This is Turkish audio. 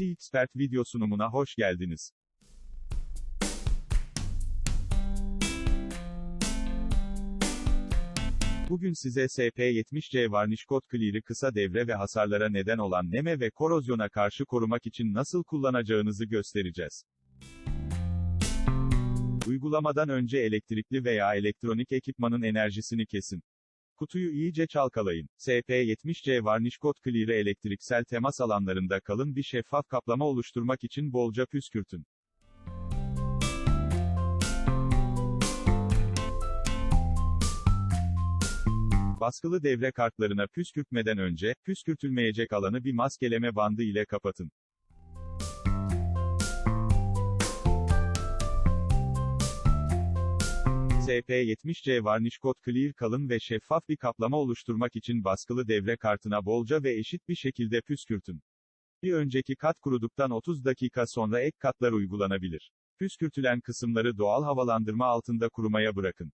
Expert video sunumuna hoş geldiniz. Bugün size SP70C varniş kod clear'ı kısa devre ve hasarlara neden olan neme ve korozyona karşı korumak için nasıl kullanacağınızı göstereceğiz. Uygulamadan önce elektrikli veya elektronik ekipmanın enerjisini kesin. Kutuyu iyice çalkalayın. SP70C varniş kod clear'ı elektriksel temas alanlarında kalın bir şeffaf kaplama oluşturmak için bolca püskürtün. Baskılı devre kartlarına püskürtmeden önce, püskürtülmeyecek alanı bir maskeleme bandı ile kapatın. SP70C varniş kod clear kalın ve şeffaf bir kaplama oluşturmak için baskılı devre kartına bolca ve eşit bir şekilde püskürtün. Bir önceki kat kuruduktan 30 dakika sonra ek katlar uygulanabilir. Püskürtülen kısımları doğal havalandırma altında kurumaya bırakın.